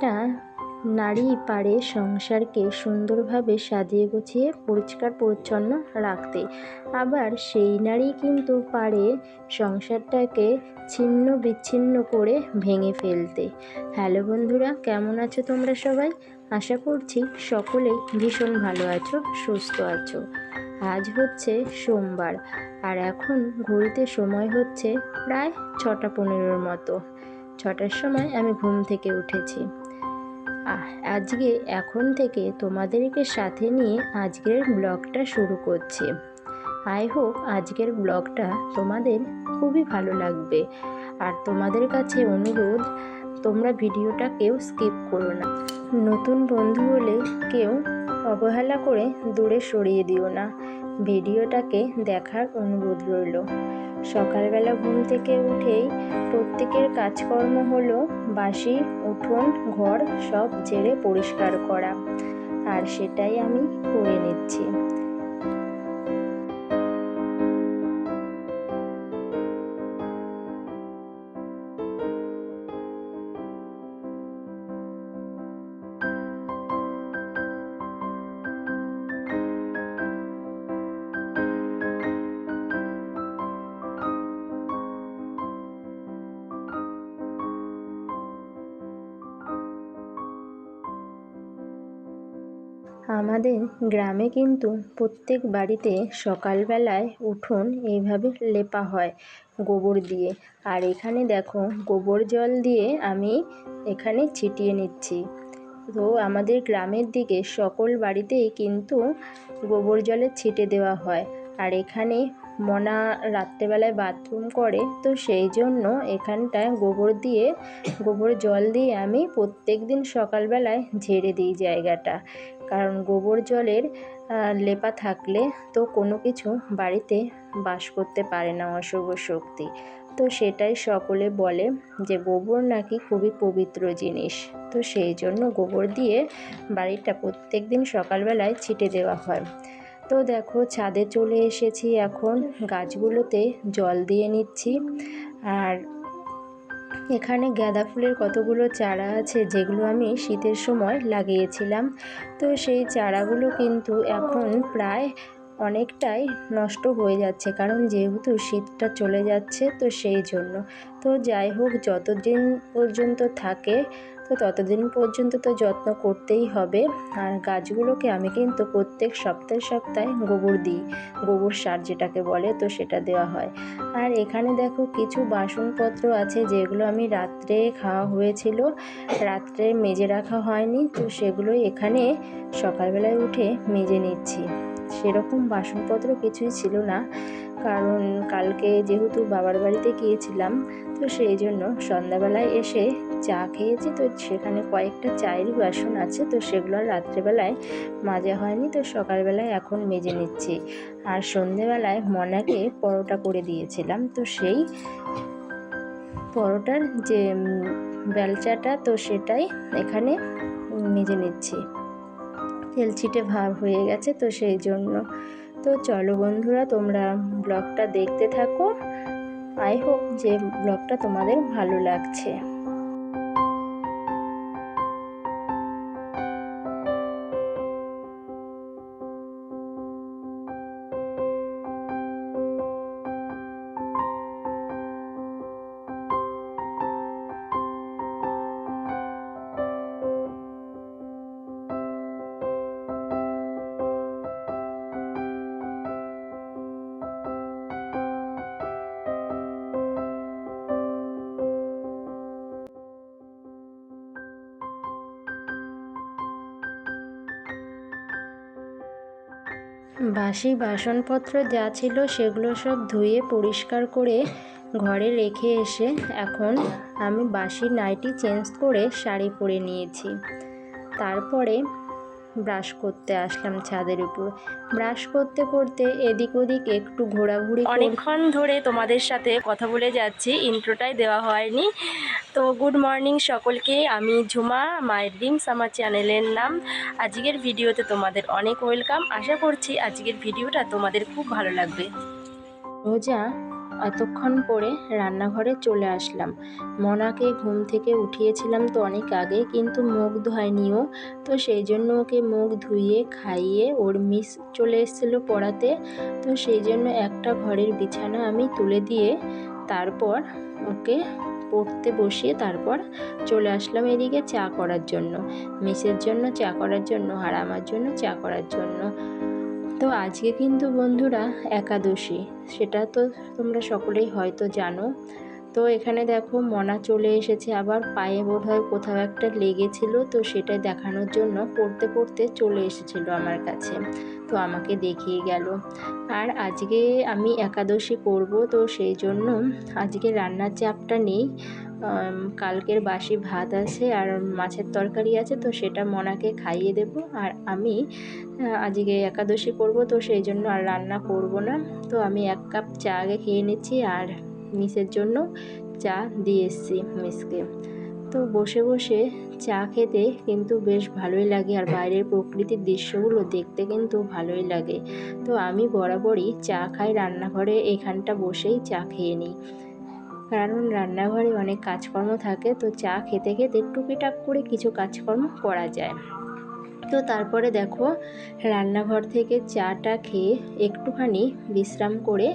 একটা নারী পারে সংসারকে সুন্দরভাবে সাজিয়ে গুছিয়ে পরিষ্কার পরিচ্ছন্ন রাখতে। আবার সেই নারী কিন্তু পারে সংসারটাকে ছিন্ন বিচ্ছিন্ন করে ভেঙে ফেলতে। হ্যালো বন্ধুরা, কেমন আছো তোমরা সবাই? আশা করছি সকলেই ভীষণ ভালো আছো, সুস্থ আছো। আজ হচ্ছে সোমবার, আর এখন ঘড়িতে সময় হচ্ছে প্রায় ছটা পনেরোর মতো। ছটার সময় আমি ঘুম থেকে উঠেছি। আজকে এখন থেকে তোমাদেরকে সাথে নিয়ে আজকের ব্লগটা শুরু করছি। আই হোপ আজকের ব্লগটা তোমাদের খুবই ভালো লাগবে। আর তোমাদের কাছে অনুরোধ, তোমরা ভিডিওটা কেউ স্কিপ করো না। নতুন বন্ধু হলে কেউ অবহেলা করে দূরে সরিয়ে দিও না। ভিডিওটাকে দেখার অনুরোধ রইল। সকালবেলা ঘুম থেকে উঠেই প্রত্যেকের কাজকর্ম হলো বাসি উঠোন ঘর সব ঝেড়ে পরিষ্কার করা। আর সেটাই আমি করে নিচ্ছি। আমাদের গ্রামে কিন্তু প্রত্যেক বাড়িতে সকালবেলায় উঠোন এইভাবে লেপা হয় গোবর দিয়ে। আর এখানে দেখো, গোবর জল দিয়ে আমি এখানে ছিটিয়ে নিচ্ছি। তো আমাদের গ্রামের দিকে সকল বাড়িতেই কিন্তু গোবর জলে ছিটে দেওয়া হয়। আর এখানে মনা রাত্রেবেলায় বাথরুম করে, তো সেই জন্য এখানটায় গোবর দিয়ে, গোবর জল দিয়ে আমি প্রত্যেক দিন সকালবেলায় ঝেড়ে দিই জায়গাটা। কারণ গোবর জলের লেপা থাকলে তো কোনো কিছু বাড়িতে বাস করতে পারে না অশুভ শক্তি। তো সেটাই সকলে বলে যে গোবর নাকি খুবই পবিত্র জিনিস। তো সেই জন্য গোবর দিয়ে বাড়িটা প্রত্যেক দিন সকালবেলায় ছিটে দেওয়া হয়। তো দেখো ছাদে চলে এসেছি এখন। গাছগুলোতে জল দিয়ে নিচ্ছি। আর এখানে গাঁদা ফুলের কতগুলো চারা আছে যেগুলো আমি শীতের সময় লাগিয়েছিলাম। তো সেই চারাগুলো কিন্তু এখন প্রায় অনেকটাই নষ্ট হয়ে যাচ্ছে, কারণ যেহেতু শীতটা চলে যাচ্ছে তো সেই জন্য। তো যাই হোক, যতদিন পর্যন্ত থাকে তো ততদিন পর্যন্ত তো যত্ন করতেই হবে। আর গাছগুলোকে আমি কিন্তু প্রত্যেক সপ্তাহে সপ্তাহে গোবর দিই, গোবর সার যেটাকে বলে, তো সেটা দেওয়া হয়। আর এখানে দেখো কিছু বাসনপত্র আছে যেগুলো আমি রাত্রে খাওয়া হয়েছিল, রাত্রে মেজে রাখা হয়নি, তো সেগুলো এখানে সকালবেলায় উঠে মেজে নিচ্ছি। সেরকম বাসনপত্র কিছুই ছিল না। কারণ কালকে যেহেতু বাবার বাড়িতে গিয়েছিলাম, তো সেই জন্য সন্ধ্যাবেলায় এসে চা খেয়েছি। তো সেখানে কয়েকটা চায়েরই বাসন আছে, তো সেগুলো আর রাত্রেবেলায় মাজা হয়নি। তো সকালবেলায় এখন মেজে নিচ্ছি। আর সন্ধেবেলায় মনাকে পরোটা করে দিয়েছিলাম। তো সেই পরোটার যে বেলচাটা, তো সেটাই এখানে মেজে নিচ্ছি। তেল ছিটে ভাব হয়ে গেছে, তো সেই জন্য। তো চলো বন্ধুরা, তোমরা ব্লগটা দেখতে থাকো। আই হোপ যে ব্লগটা তোমাদের ভালো লাগছে। বাসি বাসনপত্র যা ছিল সেগুলো সব ধুয়ে পরিষ্কার করে ঘরে রেখে এসে এখন আমি বাসি নাইটি চেঞ্জ করে শাড়ি পরে নিয়েছি। তারপরে ব্রাশ করতে আসলাম ছাদের উপর। ব্রাশ করতে করতে এদিক ওদিক একটু ঘোরাঘুরি অনেকক্ষণ ধরে তোমাদের সাথে কথা বলে যাচ্ছি ইন্ট্রোটাই দেওয়া হয়নি। তো গুড মর্নিং সকলকে আমি ঝুমা মায়ের ড্রিমস আমার চ্যানেলের নাম। আজকের ভিডিওতে তোমাদের অনেক ওয়েলকাম আশা করছি আজকের ভিডিওটা তোমাদের খুব ভালো লাগবে। রোজা এতক্ষণ পরে রান্নাঘরে চলে আসলাম। মনাকে ঘুম থেকে উঠিয়েছিলাম তো অনেক আগে, কিন্তু মুখ ধোয়নি ও তো সেই জন্য ওকে মুখ ধুইয়ে খাইয়ে ওর মিস চলে এসেছিল পড়াতে। তো সেই জন্য একটা ঘরের বিছানা আমি তুলে দিয়ে তারপর ওকে পড়তে বসিয়ে তারপর চলে আসলাম এদিকে চা করার জন্য। মিসের জন্য চা করার জন্য আর আমার জন্য চা করার জন্য। তো আজকে কিন্তু বন্ধুরা একাদশী, সেটা তো তোমরা সকলেই হয়তো জানো। তো এখানে দেখো মনা চলে এসেছে আবার, পায়ে বোধ হয় কোথাও একটা লেগেছিল, তো সেটা দেখানোর জন্য পড়তে পড়তে চলে এসেছিল আমার কাছে। তো আমাকে দেখিয়ে গেল। আর আজকে আমি একাদশী করব, তো সেই জন্য আজকে রান্নার চাপটা নেই। কালকের বাসি ভাত আছে আর মাছের তরকারি আছে, তো সেটা মনাকে খাইয়ে দেব। আর আমি আজকে একাদশী করব, তো সেই জন্য আর রান্না করব না। তো আমি এক কাপ চা আগে খেয়ে নিচ্ছি আর মিসের জন্য চা দিয়ে এসেছি মিসকে। তো বসে বসে চা খেতে কিন্তু বেশ ভালোই লাগে আর বাইরের প্রকৃতির দৃশ্যগুলো দেখতে কিন্তু ভালোই লাগে। তো আমি বরাবরই চা খাই রান্নাঘরে, এখানটা বসেই চা খেয়ে নিই। কারণ রান্নাঘরে অনেক কাজকর্ম থাকে, তো চা খেতে খেতে টুকিটাক করে কিছু কাজকর্ম করা যায়। তো তারপরে দেখো, রান্নাঘর থেকে চাটা খেয়ে একটুখানি বিশ্রাম করে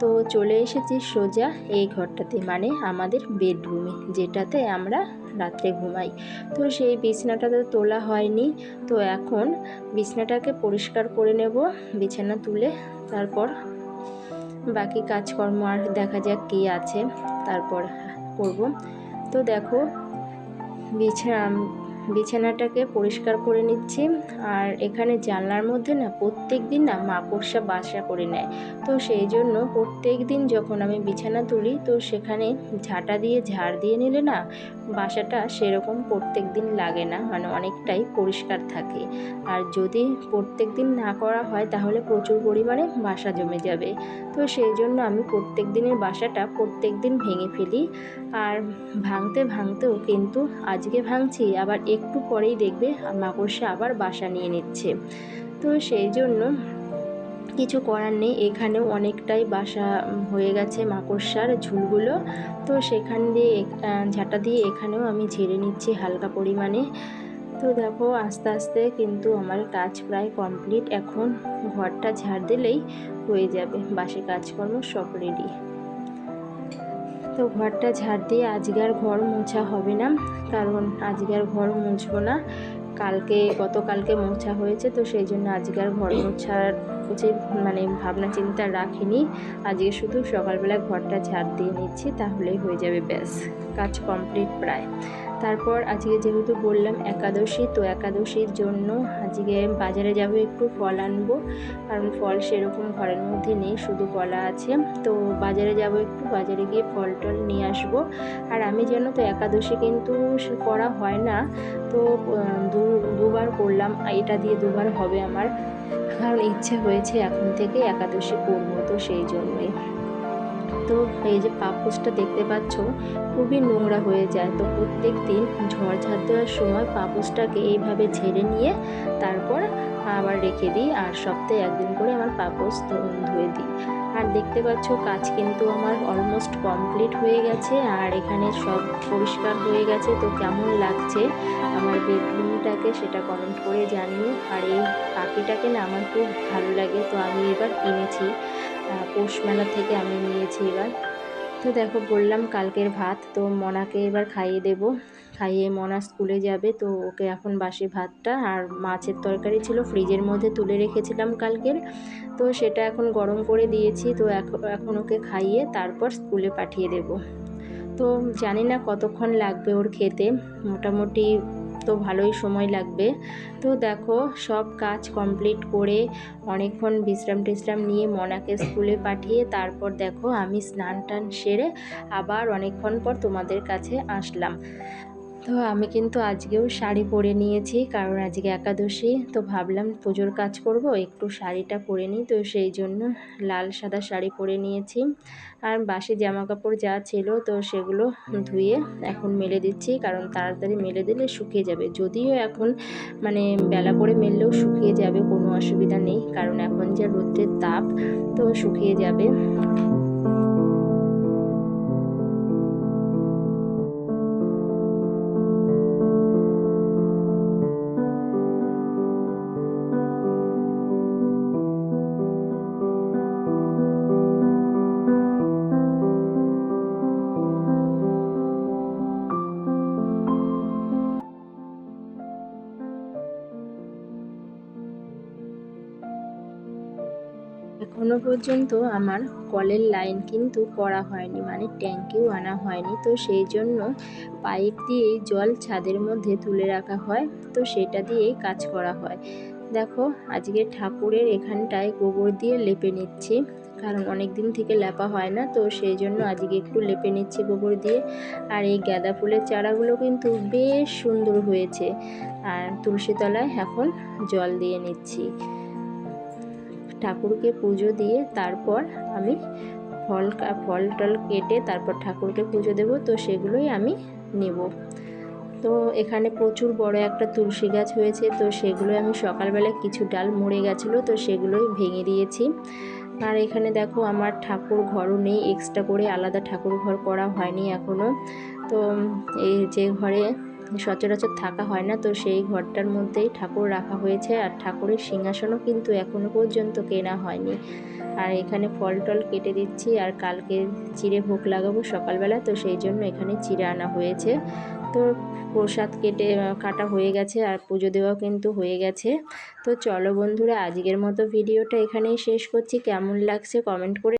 তো চলে এসেছি সোজা এই ঘরটাতে মানে আমাদের বেডরুমে, যেটাতে আমরা রাত্রে ঘুমাই। তো সেই বিছনাটা তো তোলা হয়নি, তো এখন বিছনাটাকে পরিষ্কার করে নেব, বিছানা তুলে তারপর বাকি কাজকর্ম আর দেখা যাক কী আছে। তারপর করব। তো দেখো, বিছানা, বিছানাটাকে পরিষ্কার করে নিচ্ছি। আর এখানে জানলার মধ্যে না প্রত্যেক দিন না মাকড়সা বাসা করে নেয়। তো সেই জন্য প্রত্যেক দিন যখন আমি বিছানা তুলি, তো সেখানে ঝাঁটা দিয়ে ঝাড় দিয়ে নিলে না বাসাটা সেরকম প্রত্যেক দিন লাগে না মানে অনেকটাই পরিষ্কার থাকে। আর যদি প্রত্যেক দিন না করা হয়, তাহলে প্রচুর পরিমাণে বাসা জমে যাবে। তো সেই জন্য আমি প্রত্যেক দিনের বাসাটা প্রত্যেক দিন ভেঙে ফেলি। আর ভাঙতে ভাঙতেও কিন্তু আজকে ভাঙছি, আবার একটু পরেই দেখবে মাকড়সা আবার বাসা নিয়ে নিচ্ছে। তো সেই জন্য কিছু করার নেই। এখানেও অনেকটাই বাসা হয়ে গেছে মাকড়সার ঝুলগুলো। তো সেখান দিয়ে ঝাঁটা দিয়ে এখানেও আমি ঝেড়ে নিচ্ছি হালকা পরিমাণে। তো দেখো, আস্তে আস্তে কিন্তু আমার কাজ প্রায় কমপ্লিট। এখন ঘরটা ঝাড় দিলেই হয়ে যাবে। বাসে কাজকর্ম সব রেডি তো ঘরটা ঝাড় দিয়ে আজকে আর ঘর মোছা হবে না, কারণ আজকে আর ঘর মুছবো না। কালকে, গতকালকে মোছা হয়েছে, তো সেই জন্য আজকে আর ঘর মোছার উচিত মানে ভাবনা চিন্তা রাখিনি, আজকে শুধু সকালবেলা ঘরটা ঝাড় দিয়ে নিচ্ছি, তাহলেই হয়ে যাবে ব্যাস। কাজ কমপ্লিট প্রায়। তারপর আজকে যেহেতু বললাম একাদশী, তো একাদশীর জন্য আজকে বাজারে যাব, একটু ফল আনব। কারণ ফল সেরকম ঘরের মধ্যে নেই, শুধু কলা আছে। তো বাজারে যাব একটু, বাজারে গিয়ে ফল টল নিয়ে আসব। আর আমি যেন তো, একাদশী কিন্তু করা হয় না। তো দুবার করলাম, এটা দিয়ে দুবার হবে আমার। কারণ ইচ্ছে হয়েছে এখন থেকে একাদশী করব, তো সেই জন্যই। তো এই যে পাপোশটা দেখতে পাচ্ছ, খুবই নোংরা হয়ে যায়। তো প্রত্যেক দিন ঝড় ঝাড় দেওয়ার সময় পাপোশটাকে এইভাবে ঝেড়ে নিয়ে তারপর আবার রেখে দিই আর সপ্তাহে একদিন করে আমার পাপোশ ধুয়ে দিই। আর দেখতে পাচ্ছ কাজ কিন্তু আমার অলমোস্ট কমপ্লিট হয়ে গেছে আর এখানে সব পরিষ্কার হয়ে গেছে। তো কেমন লাগছে আমার বেডরুমটাকে সেটা কমেন্ট করে জানিও। আর এই পাখিটাকে না আমার খুব ভালো লাগে, তো আমি এবার কিনেছি। পৌষ মেলা থেকে আমি নিয়েছি এবার। তো দেখো, বললাম কালকের ভাত, তো মনাকে এবার খাইয়ে দেব। খাইয়ে মনা স্কুলে যাবে, তো ওকে এখন বাসি ভাতটা আর মাছের তরকারি ছিল, ফ্রিজের মধ্যে তুলে রেখেছিলাম কালকের। তো সেটা এখন গরম করে দিয়েছি, তো এখন ওকে খাইয়ে তারপর স্কুলে পাঠিয়ে দেব। তো জানি না কতক্ষণ লাগবে ওর খেতে, মোটামুটি তো ভালোই সময় লাগবে। তো দেখো সব কাজ কমপ্লিট করে অনেকক্ষণ বিশ্রাম টিশ্রাম নিয়ে মনাকে স্কুলে পাঠিয়ে তারপর দেখো আমি স্নান টান সেরে আবার অনেকক্ষণ পর তোমাদের কাছে আসলাম। তো আমি কিন্তু আজকেও শাড়ি পরে নিয়েছি, কারণ আজকে একাদশী, তো ভাবলাম পুজোর কাজ করব, একটু শাড়িটা পরে নিই, তো সেই জন্য লাল সাদা শাড়ি পরে নিয়েছি। আর বাসি জামা কাপড় যা ছিল, তো সেগুলো ধুয়ে এখন মেলে দিচ্ছি, কারণ তাড়াতাড়ি মেলে দিলে শুকিয়ে যাবে। যদিও এখন মানে বেলা করে মেললেও শুকিয়ে যাবে, কোনো অসুবিধা নেই, কারণ এখন যা রৌদ্রের তাপ, তো শুকিয়ে যাবে। এখনও পর্যন্ত আমার কলের লাইন কিন্তু করা হয়নি মানে ট্যাঙ্কিও আনা হয়নি। তো সেই জন্য পাইপ দিয়েই জল ছাদের মধ্যে তুলে রাখা হয়, তো সেটা দিয়েই কাজ করা হয়। দেখো, আজকে ঠাকুরের এখানটায় গোবর দিয়ে লেপে নিচ্ছি, কারণ অনেক দিন থেকে লেপা হয় না, তো সেই জন্য আজকে একটু লেপে নিচ্ছি গোবর দিয়ে। আর এই গাঁদা ফুলের চারাগুলো কিন্তু বেশ সুন্দর হয়েছে। আর তুলসী তলায় এখন জল দিয়ে নিচ্ছি। ঠাকুরকে পুজো দিয়ে তারপর আমি ফল ফল টল কেটে তারপর ঠাকুরকে পুজো দেব, তো সেগুলোই আমি নেব। তো এখানে প্রচুর বড় একটা তুলসী গাছ হয়েছে, তো সেগুলোই আমি সকালবেলা কিছু ডাল মরে গেছিল, তো সেগুলোই ভেঙে দিয়েছি। আর এখানে দেখো আমার ঠাকুর ঘরও নেই এক্সট্রা করে আলাদা ঠাকুর ঘর করা হয়নি এখনও তো এই যে ঘরে সচরাচর থাকা হয় না, তো সেই ঘরটার মধ্যেই ঠাকুর রাখা হয়েছে আর ঠাকুরের সিংহাসনও কিন্তু এখনও পর্যন্ত কেনা হয়নি। আর এখানে ফল টল কেটে দিচ্ছি আর কালকে চিড়ে ভোগ লাগাবো সকালবেলা, তো সেই জন্য এখানে চিড়ে আনা হয়েছে। তো প্রসাদ কেটে কাটা হয়ে গেছে আর পুজো দেওয়া কিন্তু হয়ে গেছে। তো চলো বন্ধুরা, আজকের মতো ভিডিওটা এখানেই শেষ করছি। কেমন লাগছে কমেন্ট করে